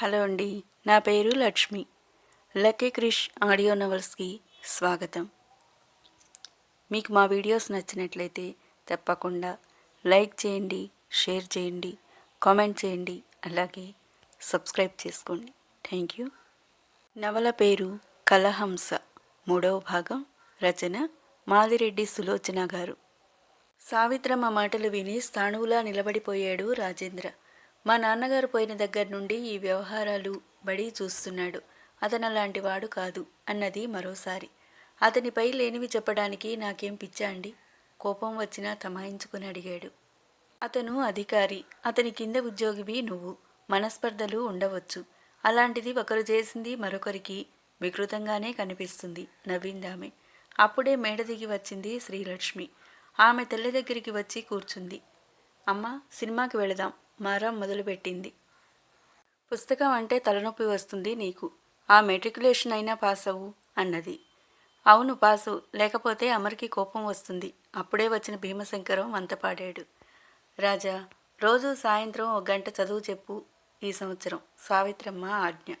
Hello అండి నా పేరు లక్ష్మి. లక్కీ క్రిష్ ఆడియో నవల్స్కి స్వాగతం. మీకు మా వీడియోస్ నచ్చినట్లయితే తప్పకుండా లైక్ చేయండి షేర్ చేయండి కామెంట్ చేయండి అలాగే సబ్స్క్రైబ్ చేసుకోండి. Thank you. నవల పేరు కలహంస మూడవ భాగం రచన మాదిరెడ్డి సులోచన గారు. సావిత్రమ్మ మాటలు విని స్థాణువులా నిలబడిపోయాడు రాజేంద్ర. మా నాన్నగారు పోయిన దగ్గర నుండి ఈ వ్యవహారాలు బడి చూస్తున్నాడు. అతను అలాంటి వాడు కాదు అన్నది మరోసారి. అతనిపై లేనివి చెప్పడానికి నాకేం పిచ్చా అండి? కోపం వచ్చినా తమాయించుకుని అడిగాడు. అతను అధికారి అతని కింద ఉద్యోగివి నువ్వు. మనస్పర్ధలు ఉండవచ్చు. అలాంటిది ఒకరు చేసింది మరొకరికి వికృతంగానే కనిపిస్తుంది నవ్విందామె. అప్పుడే మేడ దిగి వచ్చింది శ్రీలక్ష్మి. ఆమె తల్లి దగ్గరికి వచ్చి కూర్చుంది. అమ్మ సినిమాకి వెళదాం. మారం మొదలుపెట్టింది. పుస్తకం అంటే తలనొప్పి వస్తుంది నీకు. ఆ మెట్రికులేషన్ అయినా పాస్ అవ్వు అన్నది. అవును పాసు లేకపోతే అమర్కి కోపం వస్తుంది. అప్పుడే వచ్చిన భీమశంకరం వంత పాడాడు. రాజా రోజు సాయంత్రం ఒక గంట చదువు చెప్పు ఈ సంవత్సరం. సావిత్రమ్మ ఆజ్ఞ.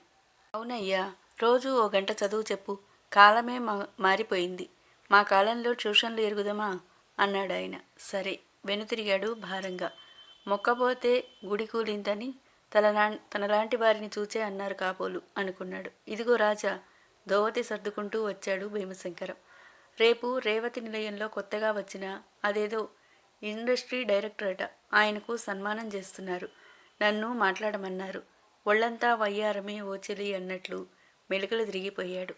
అవునయ్యా రోజు ఓ గంట చదువు చెప్పు. కాలమే మా మారిపోయింది. మా కాలంలో ట్యూషన్లు ఎరుగుదమా? అన్నాడు ఆయన సరే వెనుతిరిగాడు భారంగా. మొక్కపోతే గుడి కూలిందని తలనా తనలాంటి వారిని చూచే అన్నారు కాబోలు అనుకున్నాడు. ఇదిగో రాజా దోవతి సర్దుకుంటూ వచ్చాడు భీమశంకరం. రేపు రేవతి నిలయంలో కొత్తగా వచ్చిన అదేదో ఇండస్ట్రీ డైరెక్టర్ అట ఆయనకు సన్మానం చేస్తున్నారు. నన్ను మాట్లాడమన్నారు. ఒళ్ళంతా వయ్యారమే ఓచెలి అన్నట్లు మెలికలు తిరిగిపోయాడు.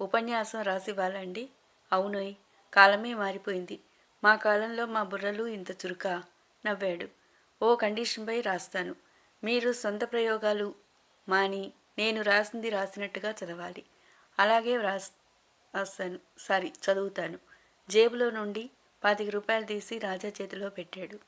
ఉపన్యాసం రాసివ్వాలండి అవునోయ్ కాలమే మారిపోయింది. మా కాలంలో మా బుర్రలు ఇంత చురుకా? నవ్వాడు. ఓ కండిషన్పై రాస్తాను. మీరు సొంత ప్రయోగాలు మాని నేను రాసింది రాసినట్టుగా చదవాలి. అలాగే రాస్తాను. సారీ చదువుతాను. జేబులో నుండి పాతిక రూపాయలు తీసి రాజా చేతిలో పెట్టాడు.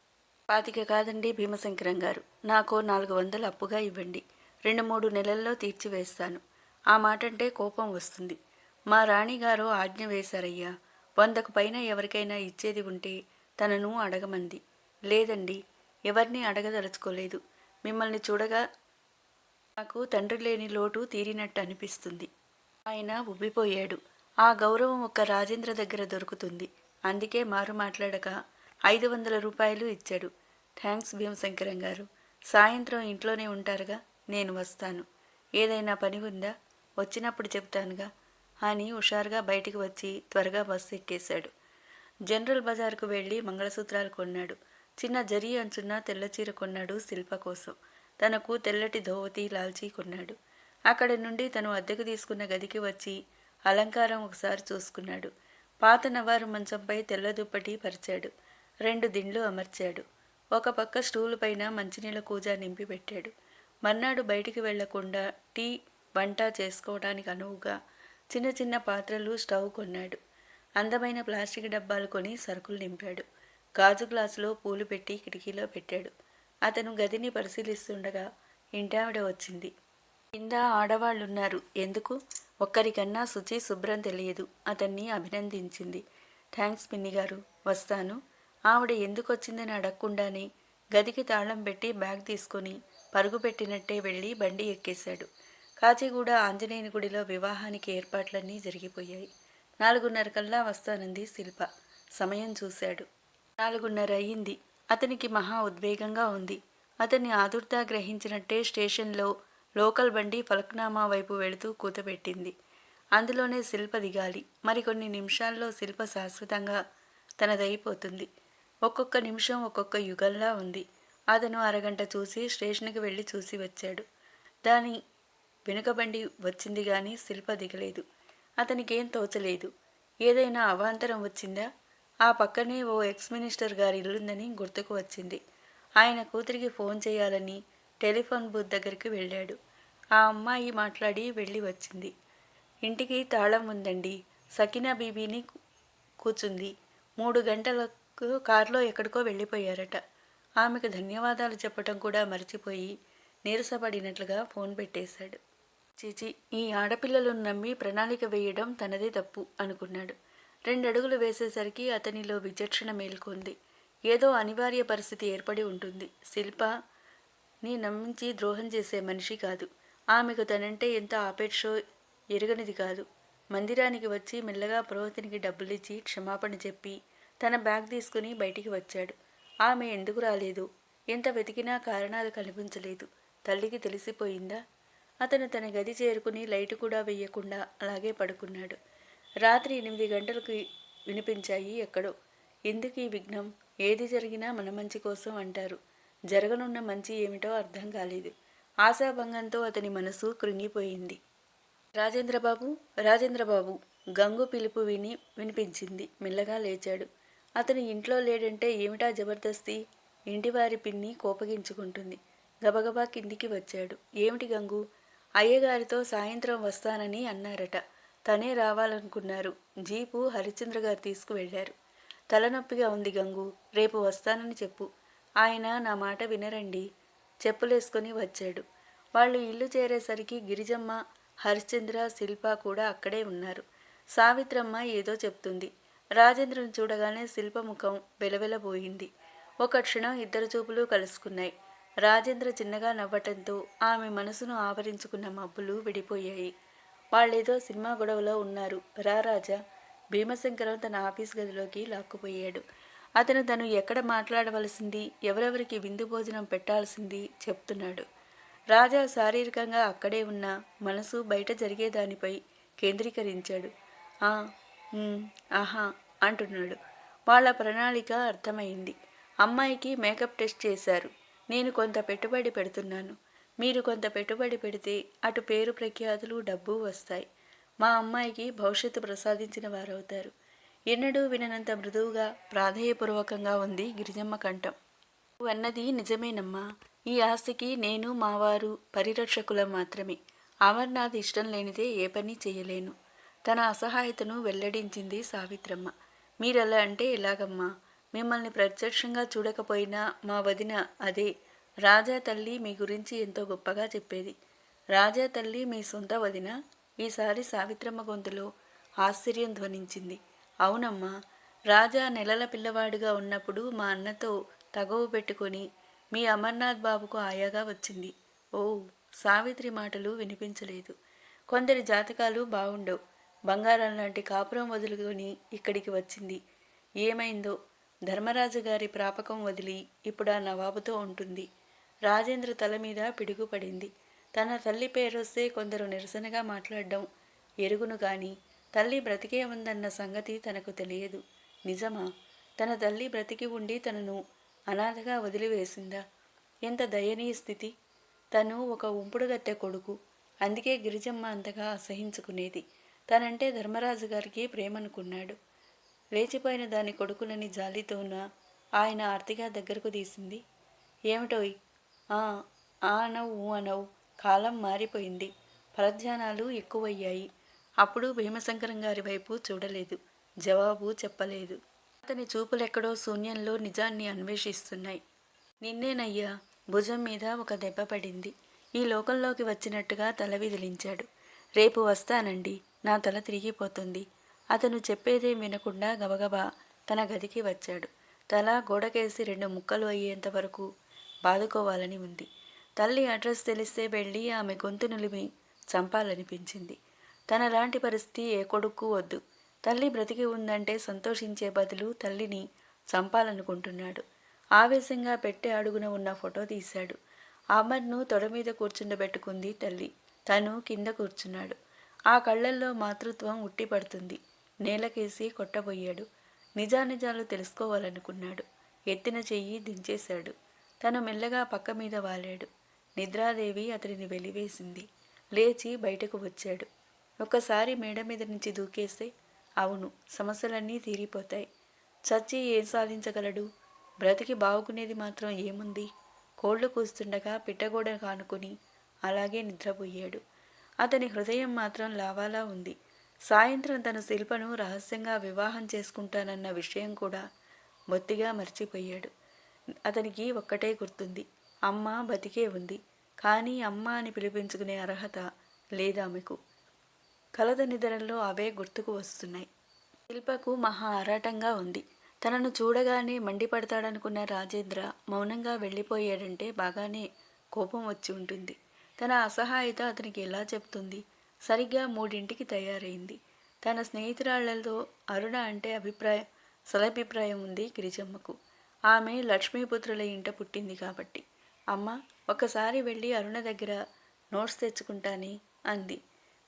పాతిక కాదండి భీమశంకరం గారు. నాకో నాలుగు వందలు అప్పుగా ఇవ్వండి. రెండు మూడు నెలల్లో తీర్చివేస్తాను. ఆ మాటంటే కోపం వస్తుంది. మా రాణిగారు ఆజ్ఞ వేశారయ్యా. వందకు పైన ఎవరికైనా ఇచ్చేది ఉంటే తనను అడగమంది. లేదండి ఎవరిని అడగదలుచుకోలేదు. మిమ్మల్ని చూడగా నాకు తండ్రి లేని లోటు తీరినట్టు అనిపిస్తుంది. ఆయన ఉబ్బిపోయాడు. ఆ గౌరవం ఒక్క రాజేంద్ర దగ్గర దొరుకుతుంది. అందుకే మారు మాట్లాడక ఐదు వందల రూపాయలు ఇచ్చాడు. థ్యాంక్స్ భీమశంకరం గారు. సాయంత్రం ఇంట్లోనే ఉంటారుగా నేను వస్తాను. ఏదైనా పని ఉందా? వచ్చినప్పుడు చెప్తానుగా అని హుషారుగా బయటికి వచ్చి త్వరగా బస్సు ఎక్కేశాడు. జనరల్ బజార్కు వెళ్ళి మంగళసూత్రాలు కొన్నాడు. చిన్న జరి అంచున్న తెల్ల చీర కొన్నాడు శిల్ప కోసం. తనకు తెల్లటి ధోవతి లాల్చీ కొన్నాడు. అక్కడి నుండి తను అద్దెకు తీసుకున్న గదికి వచ్చి అలంకారం ఒకసారి చూసుకున్నాడు. పాత నవారు మంచంపై తెల్ల దుప్పటి పరిచాడు. రెండు దిండ్లు అమర్చాడు. ఒక పక్క స్టూలు పైన మంచినీళ్ళ కూజ నింపి పెట్టాడు. మర్నాడు బయటికి వెళ్ళకుండా టీ వంట చేసుకోవడానికి అనువుగా చిన్న చిన్న పాత్రలు స్టవ్ కొన్నాడు. అందమైన ప్లాస్టిక్ డబ్బాలు కొని సరుకులు నింపాడు. గాజు గ్లాసులో పూలు పెట్టి కిటికీలో పెట్టాడు. అతను గదిని పరిశీలిస్తుండగా ఇంటావిడ వచ్చింది. కింద ఆడవాళ్ళున్నారు. ఎందుకు? ఒక్కరికన్నా శుచి శుభ్రం తెలియదు. అతన్ని అభినందించింది. థ్యాంక్స్ పిన్ని గారు. వస్తాను. ఆవిడ ఎందుకు వచ్చిందని అడగకుండానే గదికి తాళం పెట్టి బ్యాగ్ తీసుకొని పరుగు పెట్టినట్టే వెళ్ళి బండి ఎక్కేశాడు. కాచిగూడ ఆంజనేయుని గుడిలో వివాహానికి ఏర్పాట్లన్నీ జరిగిపోయాయి. నాలుగున్నర కల్లా వస్తానంది శిల్ప. సమయం చూశాడు. నాలుగున్నర అయ్యింది. అతనికి మహా ఉద్వేగంగా ఉంది. అతన్ని ఆదుర్దా గ్రహించినట్టే స్టేషన్లో లోకల్ బండి ఫలక్నామా వైపు వెళుతూ కూతపెట్టింది. అందులోనే శిల్ప దిగాలి. మరికొన్ని నిమిషాల్లో శిల్ప శాశ్వతంగా తనదైపోతుంది. ఒక్కొక్క నిమిషం ఒక్కొక్క యుగంలా ఉంది. అతను అరగంట చూసి స్టేషన్కి వెళ్ళి చూసి వచ్చాడు. దాని వెనుక బండి వచ్చింది కానీ శిల్ప దిగలేదు. అతనికేం తోచలేదు. ఏదైనా అవాంతరం వచ్చిందా? ఆ పక్కనే ఓ ఎక్స్ మినిస్టర్ గారి ఇల్లుందని గుర్తుకు వచ్చింది. ఆయన కూతురికి ఫోన్ చేయాలని టెలిఫోన్ బూత్ దగ్గరికి వెళ్ళాడు. ఆ అమ్మాయి మాట్లాడి వెళ్ళి వచ్చింది. ఇంటికి తాళం ఉందండి. సకినా బీబీని కూర్చుంది. మూడు గంటలకు కారులో ఎక్కడికో వెళ్ళిపోయారట. ఆమెకు ధన్యవాదాలు చెప్పటం కూడా మర్చిపోయి నీరసపడినట్లుగా ఫోన్ పెట్టేశాడు. చీచి ఈ ఆడపిల్లలను నమ్మి ప్రణాళిక వేయడం తనదే తప్పు అనుకున్నాడు. రెండడుగులు వేసేసరికి అతనిలో విచక్షణ మేల్కొంది. ఏదో అనివార్య పరిస్థితి ఏర్పడి ఉంటుంది. శిల్ప నీ నమ్మించి ద్రోహం చేసే మనిషి కాదు. ఆమెకు తనంటే ఎంత ఆపేక్షో ఎరగనిది కాదు. మందిరానికి వచ్చి మెల్లగా పురోహితునికి డబ్బులిచ్చి క్షమాపణ చెప్పి తన బ్యాగ్ తీసుకుని బయటికి వచ్చాడు. ఆమె ఎందుకు రాలేదు? ఎంత వెతికినా కారణాలు కనిపించలేదు. తల్లికి తెలిసిపోయిందా? అతను తన గది చేరుకుని లైటు కూడా వెయ్యకుండా అలాగే పడుకున్నాడు. రాత్రి ఎనిమిది గంటలకు వినిపించాయి ఎక్కడో. ఎందుకు ఈ విఘ్నం? ఏది జరిగినా మన మంచి కోసం అంటారు. జరగనున్న మంచి ఏమిటో అర్థం కాలేదు. ఆశాభంగంతో అతని మనసు కృంగిపోయింది. రాజేంద్రబాబు రాజేంద్రబాబు గంగు పిలుపు విని వినిపించింది. మెల్లగా లేచాడు. అతను ఇంట్లో లేడంటే ఏమిటా జబర్దస్తి? ఇంటివారి పిన్ని కోపగించుకుంటుంది. గబగబా కిందికి వచ్చాడు. ఏమిటి గంగు? అయ్యగారితో సాయంత్రం వస్తానని అన్నారట. తనే రావాలనుకున్నారు. జీపు హరిశ్చంద్ర గారు తీసుకువెళ్ళారు. తలనొప్పిగా ఉంది గంగు. రేపు వస్తానని చెప్పు. ఆయన నా మాట వినరండి. చెప్పులేసుకొని వచ్చాడు. వాళ్ళు ఇల్లు చేరేసరికి గిరిజమ్మ హరిశ్చంద్ర శిల్ప కూడా అక్కడే ఉన్నారు. సావిత్రమ్మ ఏదో చెప్తుంది. రాజేంద్రను చూడగానే శిల్ప ముఖం వెలవెలబోయింది. ఒక క్షణం ఇద్దరు చూపులు కలుసుకున్నాయి. రాజేంద్ర చిన్నగా నవ్వటంతో ఆమె మనసును ఆవరించుకున్న మబ్బులు విడిపోయాయి. వాళ్ళేదో సినిమా గొడవలో ఉన్నారు. రా రాజా భీమశంకరం తన ఆఫీస్ గదిలోకి లాక్కుపోయాడు. అతను తను ఎక్కడ మాట్లాడవలసింది ఎవరెవరికి విందు భోజనం పెట్టాల్సింది చెప్తున్నాడు. రాజా శారీరకంగా అక్కడే ఉన్న మనసు బయట జరిగేదానిపై కేంద్రీకరించాడు. ఆ ఆహా అంటున్నాడు. వాళ్ళ ప్రణాళిక అర్థమైంది. అమ్మాయికి మేకప్ టెస్ట్ చేశారు. నేను కొంత పెట్టుబడి పెడుతున్నాను. మీరు కొంత పెట్టుబడి పెడితే అటు పేరు ప్రఖ్యాతులు డబ్బు వస్తాయి. మా అమ్మాయికి భవిష్యత్తు ప్రసాదించిన వారవుతారు. ఎన్నడూ విననంత మృదువుగా ప్రాధేయపూర్వకంగా ఉంది గిరిజమ్మ కంఠం. అన్నది నిజమేనమ్మా. ఈ ఆస్తికి నేను మావారు పరిరక్షకులం మాత్రమే. అమర్నాథ్ ఇష్టం లేనిదే ఏ పని చేయలేను. తన అసహాయతను వెల్లడించింది సావిత్రమ్మ. మీరలా అంటే ఎలాగమ్మా? మిమ్మల్ని ప్రత్యక్షంగా చూడకపోయినా మా వదిన అదే రాజా తల్లి మీ గురించి ఎంతో గొప్పగా చెప్పేది. రాజా తల్లి మీ సొంత వదిన. ఈసారి సావిత్రమ్మ గొంతులో ఆశ్చర్యం ధ్వనించింది. అవునమ్మా రాజా నెలల పిల్లవాడిగా ఉన్నప్పుడు మా అన్నతో తగవు పెట్టుకొని మీ అమర్నాథ్ బాబుకు ఆయాగా వచ్చింది. ఓ సావిత్రి మాటలు వినిపించలేదు. కొందరి జాతకాలు బాగుండవు బంగారం లాంటి కాపురం వదులుకొని ఇక్కడికి వచ్చింది. ఏమైందో? ధర్మరాజు గారి ప్రాపకం వదిలి ఇప్పుడు ఆ నవాబుతో ఉంటుంది. రాజేంద్ర తల మీద పిడుగుపడింది. తన తల్లి పేరొస్తే కొందరు నిరసనగా మాట్లాడడం ఎరుగును గాని తల్లి బ్రతికే ఉందన్న సంగతి తనకు తెలియదు. నిజమా? తన తల్లి బ్రతికి ఉండి తనను అనాథగా వదిలివేసిందా? ఎంత దయనీయ స్థితి! తను ఒక ఉంపుడుగట్టె కొడుకు. అందుకే గిరిజమ్మ అంతగా అసహించుకునేది. తనంటే ధర్మరాజు గారికి ప్రేమనుకున్నాడు. లేచిపోయిన దాని కొడుకులని జాలితోన ఆయన ఆర్తిగా దగ్గరకు తీసింది. ఏమిటోయ్? ఆ అనవు ఊ అనవు కాలం మారిపోయింది. పరధ్యానాలు ఎక్కువయ్యాయి. అప్పుడు భీమశంకరం గారి వైపు చూడలేదు. జవాబు చెప్పలేదు. అతని చూపులెక్కడో శూన్యంలో నిజాన్ని అన్వేషిస్తున్నాయి. నిన్నేనయ్యా భుజం మీద ఒక దెబ్బ పడింది. ఈ లోకంలోకి వచ్చినట్టుగా తల విదిలించాడు. రేపు వస్తానండి. నా తల తిరిగిపోతుంది. అతను చెప్పేదేం వినకుండా గబగబా తన గదికి వచ్చాడు. తల గోడకేసి రెండు ముక్కలు అయ్యేంత వరకు బాదుకోవాలని ఉంది. తల్లి అడ్రస్ తెలిస్తే వెళ్ళి ఆమె గొంతు నిలిమి చంపాలనిపించింది. తనలాంటి పరిస్థితి ఏ కొడుకు వద్దు. తల్లి బ్రతికి ఉందంటే సంతోషించే బదులు తల్లిని చంపాలనుకుంటున్నాడు. ఆవేశంగా పెట్టే అడుగున ఉన్న ఫోటో తీశాడు. అమర్ను తొడ మీద కూర్చుండబెట్టుకుంది తల్లి. తను కింద కూర్చున్నాడు. ఆ కళ్ళల్లో మాతృత్వం ఉట్టిపడుతుంది. నేలకేసి కొట్టబోయాడు. నిజానిజాలు తెలుసుకోవాలనుకున్నాడు. ఎత్తిన చెయ్యి దించేశాడు. తను మెల్లగా పక్క మీద వాలాడు. నిద్రాదేవి అతడిని వెలివేసింది. లేచి బయటకు వచ్చాడు. ఒక్కసారి మేడ మీద నుంచి దూకేస్తే అవును సమస్యలన్నీ తీరిపోతాయి. చచ్చి ఏం సాధించగలడు? బ్రతికి బాగుకునేది మాత్రం ఏముంది? కోళ్ళు కూస్తుండగా పిట్టగోడ కానుకుని అలాగే నిద్రపోయాడు. అతని హృదయం మాత్రం లావాలా ఉంది. సాయంత్రం తన శిల్పను రహస్యంగా వివాహం చేసుకుంటానన్న విషయం కూడా బొత్తిగా మర్చిపోయాడు. అతనికి ఒక్కటే గుర్తుంది. అమ్మ బతికే ఉంది. కానీ అమ్మ అని పిలిపించుకునే అర్హత లేదామెకు. కలద నిద్రలో అవే గుర్తుకు వస్తున్నాయి. శిల్పకు మహా ఆరాటంగా ఉంది. తనను చూడగానే మండిపడతాడనుకున్న రాజేంద్ర మౌనంగా వెళ్ళిపోయాడంటే బాగానే కోపం వచ్చి ఉంటుంది. తన అసహాయత అతనికి ఎలా చెప్తుంది? సరిగ్గా మూడింటికి తయారైంది. తన స్నేహితురాళ్ళతో అరుణ అంటే అభిప్రాయం సలభిప్రాయం ఉంది గిరిజమ్మకు. ఆమె లక్ష్మీపుత్రుల ఇంట పుట్టింది కాబట్టి. అమ్మ ఒకసారి వెళ్ళి అరుణ దగ్గర నోట్స్ తెచ్చుకుంటాని అంది.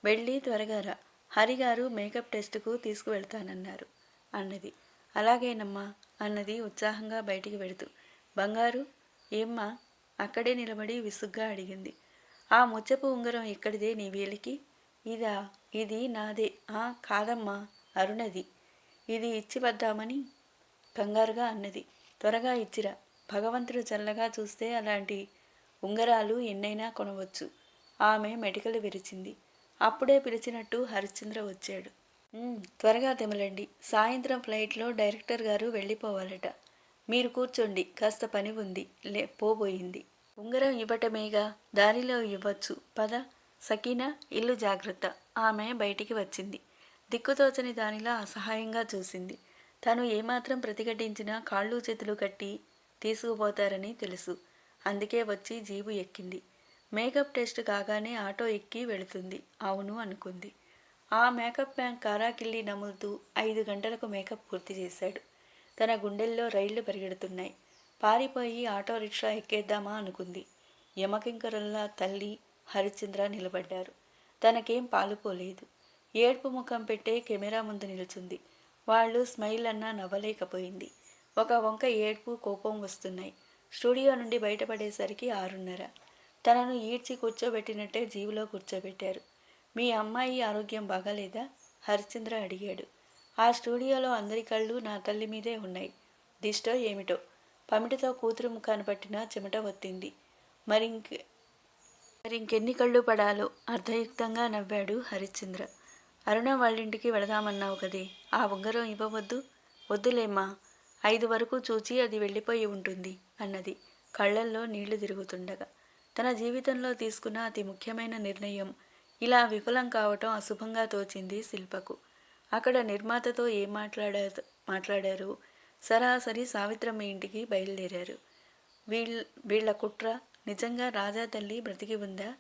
వెళ్ళి త్వరగా రా. హరిగారు మేకప్ టెస్ట్కు తీసుకువెళ్తానన్నారు అన్నది. అలాగేనమ్మా అన్నది ఉత్సాహంగా బయటికి వెడుతూ. బంగారు ఏమ్మా? అక్కడే నిలబడి విసుగ్గా అడిగింది. ఆ ముచ్చపు ఉంగరం ఎక్కడిదే నీ వేలికి? ఇదా ఇది నాదే. ఆ కాదమ్మా అరుణది. ఇది ఇచ్చి వద్దామని కంగారుగా అన్నది. త్వరగా ఇచ్చిరా. భగవంతుడు చల్లగా చూస్తే అలాంటి ఉంగరాలు ఎన్నైనా కొనవచ్చు. ఆమె మెటికలు విరిచింది. అప్పుడే పిలిచినట్టు హరిశ్చంద్ర వచ్చాడు. త్వరగా తెమలండి. సాయంత్రం ఫ్లైట్లో డైరెక్టర్ గారు వెళ్ళిపోవాలట. మీరు కూర్చోండి. కాస్త పని ఉంది. లే పోబోయింది. ఉంగరం ఇవ్వటమేగా? దారిలో ఇవ్వచ్చు. పద. సకీనా ఇల్లు జాగ్రత్త. ఆమె బయటికి వచ్చింది. దిక్కుతోచని దానిలా అసహాయంగా చూసింది. తను ఏమాత్రం ప్రతిఘటించినా కాళ్ళు చేతులు కట్టి తీసుకుపోతారని తెలుసు. అందుకే వచ్చి జీబు ఎక్కింది. మేకప్ టెస్ట్ కాగానే ఆటో ఎక్కి వెళుతుంది. అవును అనుకుంది. ఆ మేకప్ మ్యాన్ కారాకిల్లి నములుతూ ఐదు గంటలకు మేకప్ పూర్తి చేశాడు. తన గుండెల్లో రైళ్ళు పరిగెడుతున్నాయి. పారిపోయి ఆటో రిక్షా ఎక్కేద్దామా అనుకుంది. యమకింకరుల్లా తల్లి హరిశ్చంద్ర నిలబడ్డారు. తనకేం పాలుపోలేదు. ఏడ్పు ముఖం పెట్టే కెమెరా ముందు నిలుచుంది. వాళ్ళు స్మైల్ అన్నా నవ్వలేకపోయింది. ఒక వంక ఏడ్పు కోపం వస్తున్నాయి. స్టూడియో నుండి బయటపడేసరికి ఆరున్నర. తనను ఈడ్చి కూర్చోబెట్టినట్టే జీవులో కూర్చోబెట్టారు. మీ అమ్మాయి ఆరోగ్యం బాగాలేదా? హరిశ్చంద్ర అడిగాడు. ఆ స్టూడియోలో అందరి కళ్ళు నా తల్లి మీదే ఉన్నాయి. దిష్టో ఏమిటో? పమిటితో కూతురు ముఖాన్ని పట్టిన చెమట వత్తింది మరింక మరి ఇంకెన్ని కళ్ళు పడాలో? అర్ధయుక్తంగా నవ్వాడు హరిశ్చంద్ర. అరుణ వాళ్ళింటికి వెళదామన్నావు కదే. ఆ ఉంగరం ఇవ్వవద్దు. వద్దులేమ్మా ఐదు వరకు చూచి అది వెళ్ళిపోయి ఉంటుంది అన్నది. కళ్ళల్లో నీళ్ళు తిరుగుతుండగా. తన జీవితంలో తీసుకున్న అతి ముఖ్యమైన నిర్ణయం ఇలా విఫలం కావటం అశుభంగా తోచింది శిల్పకు. అక్కడ నిర్మాతతో ఏం మాట్లాడారు మాట్లాడారు? సరాసరి సావిత్రమ్మ ఇంటికి బయలుదేరారు. వీళ్ళ వీళ్ళ కుట్ర నిజంగా రాజా తల్లి బ్రతికి ఉందా?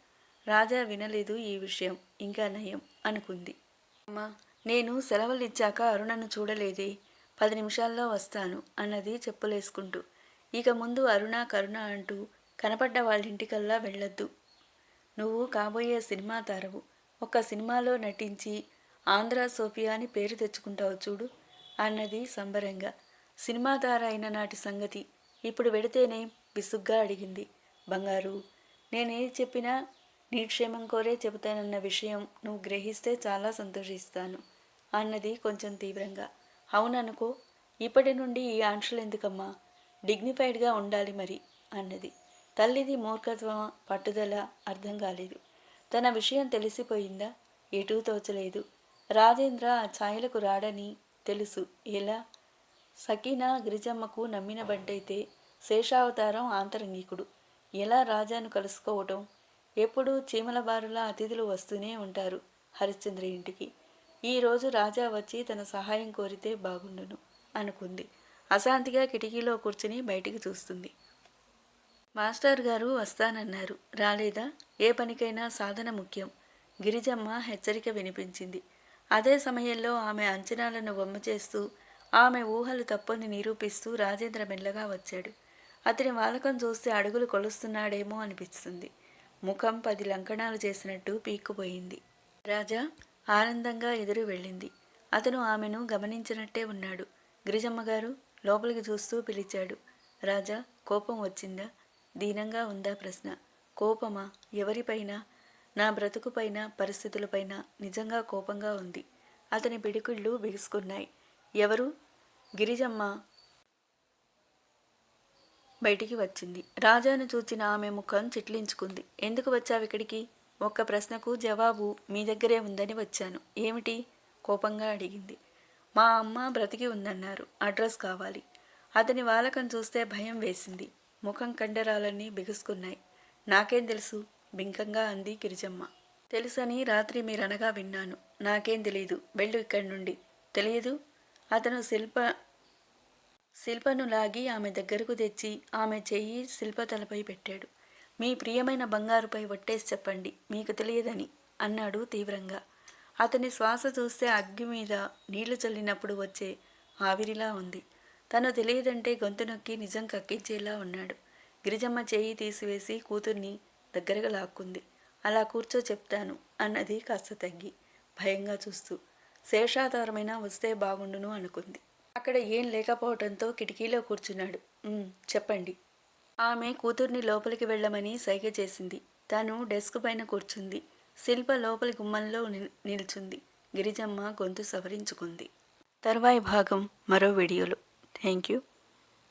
రాజా వినలేదు ఈ విషయం ఇంకా నయం అనుకుంది. అమ్మా నేను సెలవులు ఇచ్చాక అరుణను చూడలేదే. పది నిమిషాల్లో వస్తాను అన్నది చెప్పులేసుకుంటూ. ఇక ముందు అరుణ కరుణ అంటూ కనపడ్డ వాళ్ళింటికల్లా వెళ్ళొద్దు. నువ్వు కాబోయే సినిమా తారవు. ఒక సినిమాలో నటించి ఆంధ్ర సోఫియా అని పేరు తెచ్చుకుంటావు చూడు అన్నది సంబరంగా. సినిమా తార అయిన నాటి సంగతి ఇప్పుడు వెడితేనే విసుగ్గా అడిగింది. బంగారు నేనేది చెప్పినా నీ క్షేమం కోరే చెబుతానన్న విషయం నువ్వు గ్రహిస్తే చాలా సంతోషిస్తాను. అన్నది కొంచెం తీవ్రంగా. అవుననుకో ఇప్పటి నుండి ఈ ఆంక్షలు ఎందుకమ్మా? డిగ్నిఫైడ్గా ఉండాలి మరి అన్నది. తల్లిది మూర్ఖత్వం పట్టుదల అర్థం కాలేదు. తన విషయం తెలిసిపోయిందా? ఎటూ తోచలేదు. రాజేంద్ర ఆ ఛాయలకు రాడని తెలుసు. ఎలా? సకీనా గిరిజమ్మకు నమ్మిన బంటైతే శేషావతారం ఆంతరంగికుడు. ఎలా రాజాను కలుసుకోవటం? ఎప్పుడూ చీమల బారులా అతిథులు వస్తూనే ఉంటారు హరిశ్చంద్ర ఇంటికి. ఈరోజు రాజా వచ్చి తన సహాయం కోరితే బాగుండును అనుకుంది. అశాంతిగా కిటికీలో కూర్చుని బయటికి చూస్తుంది. మాస్టర్ గారు వస్తానన్నారు. రాలేదా? ఏ పనికైనా సాధన ముఖ్యం. గిరిజమ్మ హెచ్చరిక వినిపించింది. అదే సమయంలో ఆమె అంచనాలను బొమ్మ చేస్తూ ఆమె ఊహలు తప్పని నిరూపిస్తూ రాజేంద్ర మెల్లగా వచ్చాడు. అతని వాలకం చూస్తే అడుగులు కొలుస్తున్నాడేమో అనిపిస్తుంది. ముఖం పది లంకణాలు చేసినట్టు పీక్కుపోయింది. రాజా ఆనందంగా ఎదురు వెళ్ళింది. అతను ఆమెను గమనించినట్టే ఉన్నాడు. గిరిజమ్మగారు లోపలికి చూస్తూ పిలిచాడు. రాజా కోపం వచ్చిందా? దీనంగా ఉందా ప్రశ్న. కోపమా? ఎవరిపైన? నా బ్రతుకుపైన పరిస్థితులపైన నిజంగా కోపంగా ఉంది. అతని పిడికిళ్ళు బిగుసుకున్నాయి. ఎవరు? గిరిజమ్మ బయటికి వచ్చింది. రాజాను చూచిన ఆమె ముఖం చిట్లించుకుంది. ఎందుకు వచ్చావు ఇక్కడికి? ఒక్క ప్రశ్నకు జవాబు మీ దగ్గరే ఉందని వచ్చాను. ఏమిటి? కోపంగా అడిగింది. మా అమ్మ బ్రతికి ఉందన్నారు. అడ్రస్ కావాలి. అతని వాలకం చూస్తే భయం వేసింది. ముఖం కండరాలన్నీ బిగుసుకున్నాయి. నాకేం తెలుసు? బింకంగా అంది గిరిజమ్మ. తెలుసని రాత్రి మీరనగా విన్నాను. నాకేం తెలియదు వెళ్ళు ఇక్కడి నుండి. తెలియదు? అతను శిల్ప శిల్పను లాగి ఆమె దగ్గరకు తెచ్చి ఆమె చెయ్యి శిల్ప తలపై పెట్టాడు. మీ ప్రియమైన బంగారుపై ఒట్టేసి చెప్పండి మీకు తెలియదని అన్నాడు తీవ్రంగా. అతని శ్వాస చూస్తే అగ్గి మీద నీళ్ళు చల్లినప్పుడు వచ్చే ఆవిరిలా ఉంది. తను తెలియదంటే గొంతు నొక్కి నిజం కక్కించేలా ఉన్నాడు. గిరిజమ్మ చేయి తీసివేసి కూతుర్ని దగ్గరగా లాక్కుంది. అలా కూర్చో చెప్తాను అన్నది కాస్త తగ్గి భయంగా చూస్తూ. శేషాధారమైన వస్తే బాగుండును అనుకుంది. అక్కడ ఏం లేకపోవడంతో కిటికీలో కూర్చున్నాడు. చెప్పండి ఆమె కూతుర్ని లోపలికి వెళ్ళమని సైగ చేసింది. తను డెస్క్ పైన కూర్చుంది. శిల్ప లోపలి గుమ్మంలో నిల్- నిల్చుంది. గిరిజమ్మ గొంతు సవరించుకుంది. తర్వాయి భాగం మరో వీడియోలో. Thank you